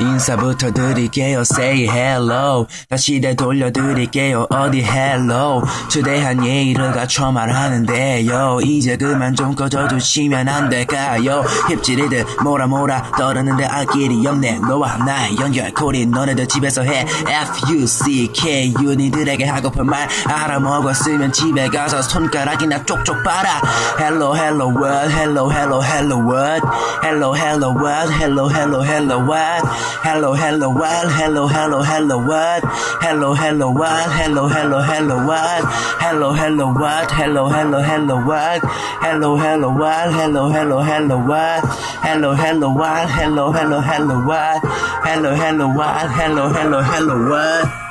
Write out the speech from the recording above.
인사부터 드릴게요. Say hello. 다시 되돌려드릴게요. 어디 hello? 주대한 예의를 갖춰 말하는데요. 이제 그만 좀 꺼져주시면 안 될까요? 힙질이들 뭐라 뭐라 떠르는데 알 길이 없네. 너와 나의 연결고리 너네들 집에서 해. F-U-C-K-U 니들에게 하고픈 말 알아먹었으면 집에 가서 손가락이나 쪽쪽 빨아. Hello hello world hello hello hello world hello hello world hello hello hello world hello hello world hello hello hello world hello hello world hello hello hello world hello hello world hello hello hello world hello hello world hello hello hello world hello hello world hello hello hello world hello hello world hello hello hello world